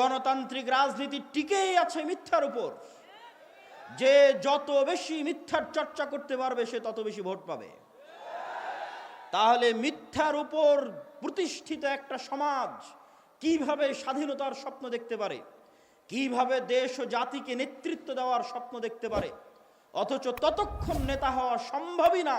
গণতান্ত্রিক রাজনীতি টিকেই আছে মিথ্যার উপর। যে যত বেশি মিথ্যার চর্চা করতে পারবে, সে তত বেশি ভোট পাবে। তাহলে মিথ্যার উপর প্রতিষ্ঠিত একটা সমাজ কীভাবে স্বাধীনতার স্বপ্ন দেখতে পারে? কীভাবে দেশ ও জাতিকে নেতৃত্ব দেওয়ার স্বপ্ন দেখতে পারে? অথচ ততক্ষণ নেতা হওয়া সম্ভবই না,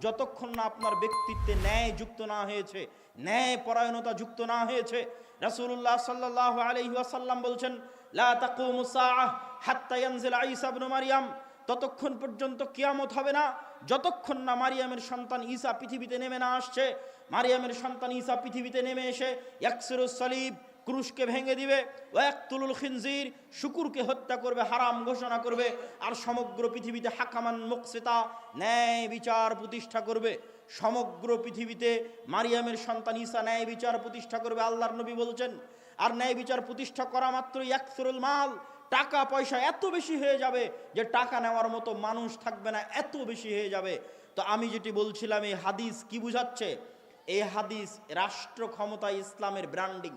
যতক্ষণ না আপনার ব্যক্তিত্বে ন্যায় যুক্ত না হয়েছে, ন্যায় পরায়ণতা যুক্ত না হয়েছে রাসূলুল্লাহ সাল্লাল্লাহু আলাইহি ওয়াসাল্লাম বলছেন, লা তাকুমু সাআহ হাত্তা ইয়ানজিল ঈসা ইবনে মারইয়াম ততক্ষণ পর্যন্ত কিয়ামত হবে না। যতক্ষণ না মারিয়ামের সন্তান ঈসা পৃথিবীতে নেমে না আসছে, মারিয়ামের সন্তান ঈসা পৃথিবীতে নেমে এসে, ইয়াকসিরুস সালিব ক্রুশকে ভেঙে দিবে, ওয়াকতুলুল খিনজির, শুকুরকে হত্যা করবে, হারাম ঘোষণা করবে, আর সমগ্র পৃথিবীতে হাকামান মুকসিতা, ন্যায় বিচার প্রতিষ্ঠা করবে। সমগ্র পৃথিবীতে মারিয়ামের সন্তান ঈসা ন্যায় বিচার প্রতিষ্ঠা করবে, আল্লাহর নবী বলছেন। আর ন্যায় বিচার প্রতিষ্ঠা করা মাত্রই ইয়াকসিরুল মাল, টাকা পয়সা এত বেশি হয়ে যাবে যে টাকা নেওয়ার মতো মানুষ থাকবে না, এত বেশি হয়ে যাবে। তো আমি যেটি বলছিলাম, এই হাদিস কি বুঝাচ্ছে? এই হাদিস রাষ্ট্র ক্ষমতা ইসলামের ব্র্যান্ডিং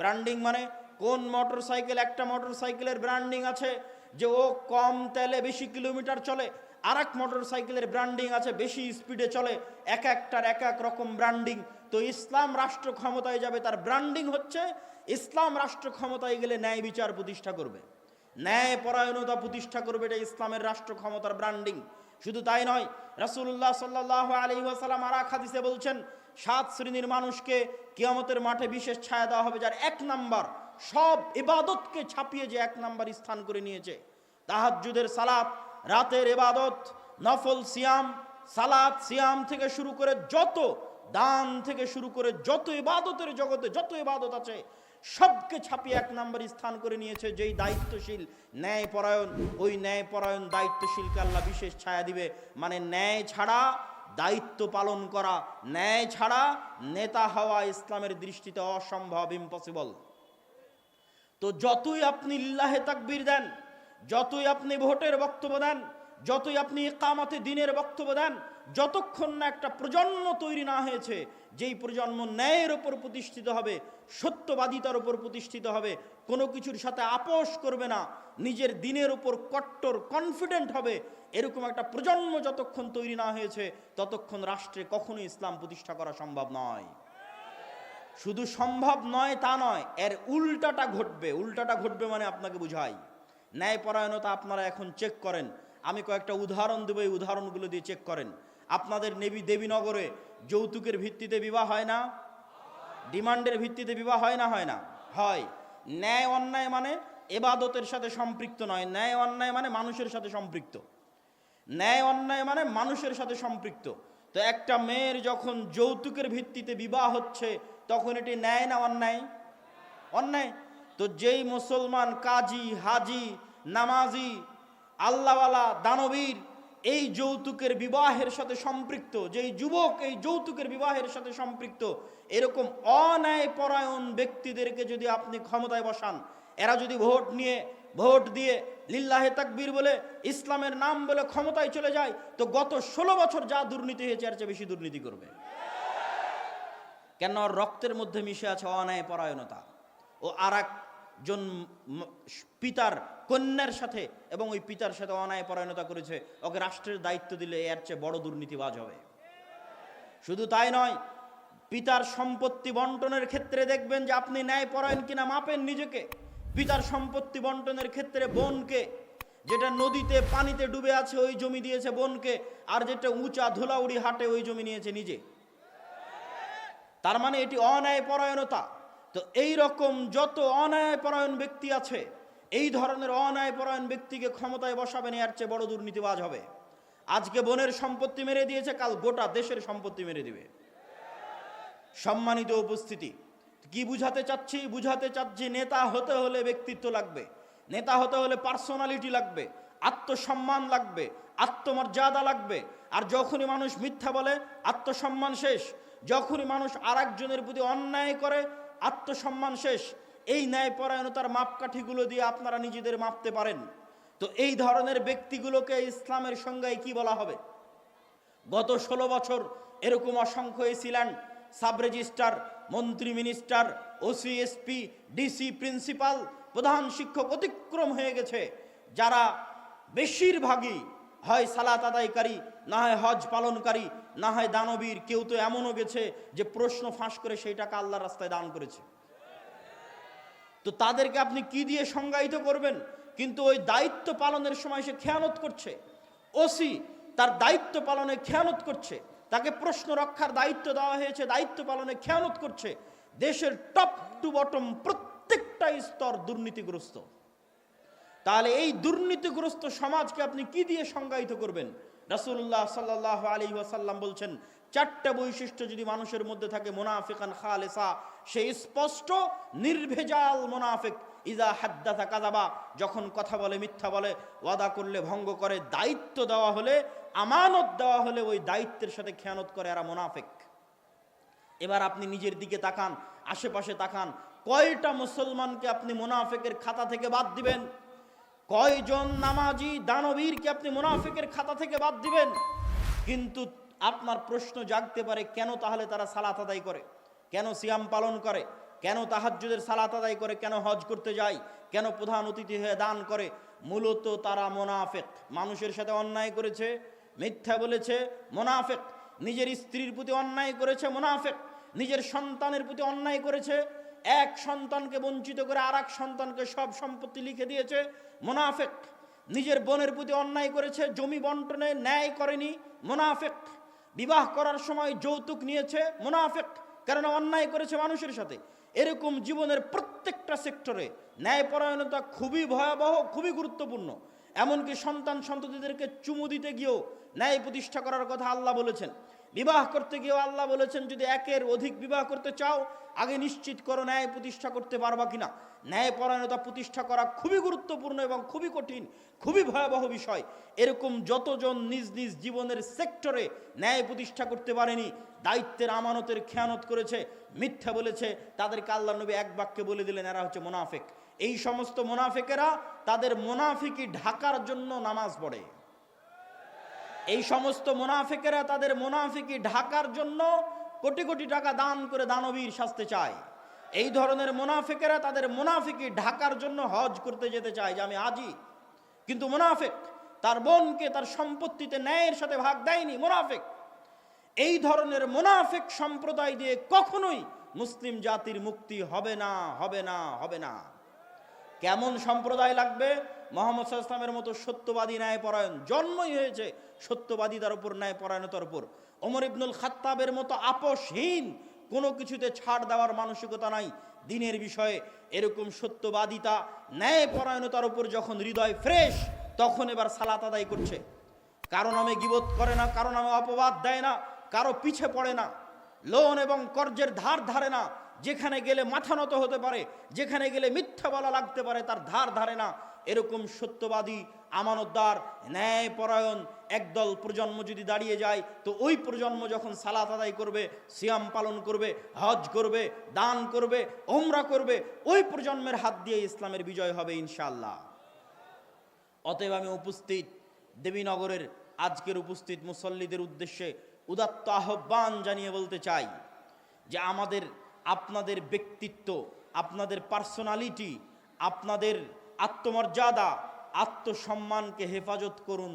ব্র্যান্ডিং মানে কোন মোটর সাইকেল একটা মোটর সাইকেলের ব্র্যান্ডিং আছে যে ও কম তেলে বেশি কিলোমিটার চলে আর এক মোটর সাইকেলের ব্র্যান্ডিং আছে বেশি স্পিডে চলে, এক একটার এক এক রকম ব্র্যান্ডিং তো ইসলাম রাষ্ট্র ক্ষমতায় যাবে, তার ব্র্যান্ডিং হচ্ছে ইসলাম রাষ্ট্র ক্ষমতায় গেলে ন্যায় বিচার প্রতিষ্ঠা করবে। ন্যায় পরায়ণতা প্রতিষ্ঠা করবে, এটা ইসলামের রাষ্ট্র ক্ষমতার ব্র্যান্ডিং শুধু তাই নয়, রাসূলুল্লাহ সাল্লাহ আলী ওয়াসাল্লাম আর এক হাদিসে বলছেন সাত শ্রেণির মানুষকে কিয়ামতের মাঠে বিশেষ ছায়া দেওয়া হবে, যার এক নাম্বার সব ইবাদতকে ছাপিয়ে যে এক নাম্বার স্থান করে নিয়েছে। তাহাজ্জুদের সালাত, রাতের ইবাদত, নফল সিয়াম, সালাত সিয়াম থেকে শুরু করে যত দান থেকে শুরু করে যত ইবাদতের জগতে যত ইবাদত আছে, সবকে ছাপিয়ে এক নাম্বার স্থান করে নিয়েছে যেই দায়িত্বশীল ন্যায় পরায়ণ ওই ন্যায় পরায়ণ দায়িত্বশীলকে আল্লাহ বিশেষ ছায়া দিবে। মানে ন্যায় ছাড়া দায়িত্ব পালন করা, ন্যায় ছাড়া নেতা হওয়া ইসলামের দৃষ্টিতে অসম্ভব ইম্পসিবল তো যতই আপনি লিল্লাহে তাকবির দেন, যতই আপনি ভোটের বক্তব্য দেন, যতই আপনি কামাতে দিনের বক্তব্য দেন, যতক্ষণ না একটা প্রজন্ম তৈরি না হয়েছে, যেই প্রজন্ম ন্যায়ের ওপর প্রতিষ্ঠিত হবে, সত্যবাদিতার ওপর প্রতিষ্ঠিত হবে, কোনো কিছুর সাথে আপোষ করবে না, নিজের দিনের ওপর কট্টর কনফিডেন্ট হবে এরকম একটা প্রজন্ম যতক্ষণ তৈরি না হয়েছে, ততক্ষণ রাষ্ট্রে কখনোই ইসলাম প্রতিষ্ঠা করা সম্ভব নয়। শুধু সম্ভব নয় তা নয়, এর উল্টাটা ঘটবে। উল্টাটা ঘটবে মানে আপনাকে বুঝাই। ন্যায়পরায়ণতা আপনারা এখন চেক করেন। আমি কয়েকটা উদাহরণ দেবো, এই উদাহরণগুলো দিয়ে চেক করেন। আপনাদের নেবী দেবীনগরে যৌতুকের ভিত্তিতে বিবাহ হয় না? ডিমান্ডের ভিত্তিতে বিবাহ হয় না হয় না? হয়। ন্যায় অন্যায় মানে এবাদতের সাথে সম্পৃক্ত নয়। ন্যায় অন্যায় মানে মানুষের সাথে সম্পৃক্ত। ন্যায় অন্যায় মানে মানুষের সাথে সম্পৃক্ত। তো একটা মেয়ের যখন যৌতুকের ভিত্তিতে বিবাহ হচ্ছে, তখন এটি ন্যায় না অন্যায়? অন্যায়। তো যেই মুসলমান কাজী, হাজি, নামাজি, আল্লাহওয়ালা, দানবীর, এই যৌতুকের বিবাহের সাথে সম্পৃক্ত, যেই যুবক এই যৌতুকের বিবাহের সাথে সম্পৃক্ত, এরকম অন্যায় পরায়ণ ব্যক্তিদেরকে যদি আপনি ক্ষমতায় বসান, এরা যদি ভোট নিয়ে, ভোট দিয়ে লিল্লাহে তাকবীর বলে, ইসলামের নাম বলে ক্ষমতায় চলে যায়, তো গত ষোলো বছর যা দুর্নীতি হয়েছে, এর চেয়ে বেশি দুর্নীতি করবে। কেন? রক্তের মধ্যে মিশে আছে অন্যায় পরায়ণতা। ও আর একজন পিতার কন্যার সাথে এবং ওই পিতার সাথে অন্যায় পরায়ণতা করেছে, ওকে রাষ্ট্রের দায়িত্ব দিলে এর চেয়ে বড় দুর্নীতিবাজ হবে। শুধু তাই নয়, পিতার সম্পত্তি বন্টনের ক্ষেত্রে দেখবেন যে আপনি ন্যায় পরায়ণ কিনা, মাপেন নিজেকে। পিতার সম্পত্তি বন্টনের ক্ষেত্রে বোনকে, যেটা নদীতে পানিতে ডুবে আছে, ওই জমি দিয়েছে বোনকে, আর যেটা উঁচা ধুলাউড়ি হাটে ওই জমি নিয়েছে নিজে। তার মানে এটি অন্যায় পরায়ণতা। তো এই রকম যত অন্যায় পরায়ণ ব্যক্তি আছে, এই ধরনের অন্যায় পরায়ণ ব্যক্তিকে ক্ষমতায় বসাবেন, এর চেয়ে বড় দুর্নীতিবাজ হবে। আজকে বোনের সম্পত্তি মেরে দিয়েছে, কাল গোটা দেশের সম্পত্তি মেরে দিবে। সম্মানিত উপস্থিতি কি বুঝাতে চাচ্ছি? বুঝাতে চাচ্ছি নেতা হতে হলে ব্যক্তিত্ব লাগবে। নেতা হতে হলে পার্সোনালিটি লাগবে, আত্মসম্মান লাগবে, আত্মমর্যাদা লাগবে। আর যখনই মানুষ মিথ্যা বলে, আত্মসম্মান শেষ। যখনই মানুষ আর একজনের প্রতি অন্যায় করে, আত্মসম্মান শেষ। এই ন্যায়পরায়ণতার মাপকাঠিগুলো দিয়ে আপনারা নিজেদের মাপতে পারেন। তো এই ধরনের ব্যক্তিগুলোকে ইসলামের সংজ্ঞায় কি বলা হবে? গত ষোলো বছর এরকম অসংখ্য এসিল্যান্ড সাব রেজিস্ট্রার মন্ত্রী minister OC SP DC principal, প্রধান শিক্ষক অতিক্রম হয়ে গেছে। যারা বেশিরভাগই হয় সালাত আদায়কারী, না হয় হজ পালনকারী, না হয় দানবীর, কেউ তো এমনও গেছে যে প্রশ্ন ফাঁস করে সেই টাকা আল্লাহর রাস্তায় দান করেছে। তো তাদেরকে আপনি কি দিয়ে সংজ্ঞায়িত করবেন? কিন্তু ওই দায়িত্ব পালনের সময় সে খেয়ানত করছে। ওসি তার দায়িত্ব পালনে খেয়ানত করছে। তাকে প্রশ্ন রক্ষার দায়িত্ব দেওয়া হয়েছে, দায়িত্ব পালনে খেয়ানত করছে। দেশের টপ টু বটম প্রত্যেকটা স্তর দুর্নীতিগ্রস্ত। তাহলে এই দুর্নীতিগ্রস্ত সমাজকে আপনি কি দিয়ে সংজ্ঞায়িত করবেন? রাসূলুল্লাহ সাল্লাহ আলী ওয়াসাল্লাম বলছেন, চারটা বৈশিষ্ট্য যদি মানুষের মধ্যে থাকে, মোনাফিকান খালেসা সে স্পষ্ট, নির্ভেজাল মোনাফিক। ইজা হাদ্দাথা কাজাবা যখন কথা বলে, মিথ্যা বলে, ওয়াদা করলে, ভঙ্গ করে, দায়িত্ব দেওয়া হলে, আমানত দেওয়া হলে ওই দায়িত্বের সাথে খেয়ানত করে এরা মোনাফিক। এবার আপনি নিজের দিকে তাকান, আশেপাশে তাকান, কয়টা মুসলমানকে আপনি মোনাফেকের খাতা থেকে বাদ দিবেন? কয়জন নামাজি দানবীরকে আপনি মোনাফেকের খাতা থেকে বাদ দিবেন? কিন্তু আপনার প্রশ্ন জাগতে পারে, কেন তাহলে তারা সালাত আদায় করে? কেন সিয়াম পালন করে? কেন তাহাজ্জুদের সালাত আদায় করে, কেন হজ করতে যায়, কেন প্রধান অতিথি হয়ে দান করে? মূলত তারা মোনাফেক। মানুষের সাথে অন্যায় করেছে, মিথ্যা বলেছে, মোনাফেক। নিজের স্ত্রীর প্রতি অন্যায় করেছে, মোনাফেক। নিজের সন্তানের প্রতি অন্যায় করেছে। এক সন্তানকে বঞ্চিত করে আর সন্তানকে সব সম্পত্তি লিখে দিয়েছে, মোনাফেক। নিজের বোনের প্রতি অন্যায় করেছে, জমি বন্টনে ন্যায় করেনি, মোনাফেক। বিবাহ করার সময় যৌতুক নিয়েছে, মোনাফেক। কারণ অন্যায় করেছে মানুষের সাথে। এরকম জীবনের প্রত্যেকটা সেক্টরে ন্যায়পরায়ণতা খুবই ভয়াবহ, খুবই গুরুত্বপূর্ণ। এমনকি সন্তান সন্ততিদেরকে চুমু দিতে গিয়েও ন্যায় প্রতিষ্ঠা করার কথা আল্লাহ বলেছেন। বিবাহ করতে গিয়েও আল্লাহ বলেছেন, যদি একের অধিক বিবাহ করতে চাও, আগে নিশ্চিত করো ন্যায় প্রতিষ্ঠা করতে পারবা কিনা? ন্যায় পরায়ণতা প্রতিষ্ঠা করা খুবই গুরুত্বপূর্ণ এবং খুবই কঠিন, খুবই ভয়াবহ বিষয়। এরকম যতজন নিজ নিজ জীবনের সেক্টরে ন্যায় প্রতিষ্ঠা করতে পারেনি, দায়িত্বের আমানতের খেয়ানত করেছে, মিথ্যা বলেছে, তাদেরকে আল্লাহ নবী এক বাক্যে বলে দিলেন, এরা হচ্ছে মোনাফেক। এই সমস্ত মোনাফেকেরা তাদের মোনাফিকি ঢাকার জন্য নামাজ পড়ে। এই সমস্ত মোনাফিকেরা তাদের মোনাফিকি ঢাকার জন্য কোটি কোটি টাকা দান করে দানবীর শাস্তে চায়। এই ধরনের মোনাফিকেরা তাদের মোনাফিকি ঢাকার জন্য হজ করতে যেতে চায় যে আমি আজই কিন্তু মোনাফেক তার বোনকে তার সম্পত্তিতে ন্যায়ের সাথে ভাগ দেয়নি, মোনাফেক। এই ধরনের মোনাফেক সম্প্রদায় দিয়ে কখনোই মুসলিম জাতির মুক্তি হবে না হবে না হবে না। কেমন সম্প্রদায় লাগবে? মোহাম্মদ ইসলামের মতো সত্যবাদী ন্যায়পরায়ণ জন্মই হয়েছে সত্যবাদিতার উপর, ন্যায়পরায়ণতার উপর। ওমর ইবনুল খাত্তাবের মতো আপোষহীন কোনো কিছুতে ছাড় দেওয়ার মানসিকতা নাই দিনের বিষয়ে। এরকম সত্যবাদিতা, ন্যায়পরায়ণতার উপর যখন হৃদয় ফ্রেশ, তখন এবার সালাত আদায় করছে। কারও নামে গিবোধ করে না, কারও নামে অপবাদ দেয় না, কারও পিছে পড়ে না, লোন এবং কর্জের ধার ধারে না। যেখানে গেলে মাথা নত হতে পারে, যেখানে গেলে মিথ্যা বলা লাগতে পারে, তার ধার ধারে না। এরকম সত্যবাদী, আমানতদার, ন্যায়পরায়ণ একদল প্রজন্ম যদি দাঁড়িয়ে যায়, তো ওই প্রজন্ম যখন সালাত আদায় করবে, সিয়াম পালন করবে, হজ করবে, দান করবে ওমরা করবে, ওই প্রজন্মের হাত দিয়ে ইসলামের বিজয় হবে ইনশাল্লাহ অতএব আমি উপস্থিত দেবীনগরের আজকের উপস্থিত মুসল্লিদের উদ্দেশ্যে উদাত্ত আহ্বান জানিয়ে বলতে চাই যে আমাদের, আপনাদের ব্যক্তিত্ব, আপনাদের পার্সোনালিটি আপনাদের আত্মমর্যাদা আত্মসম্মানকে হেফাজত করুন।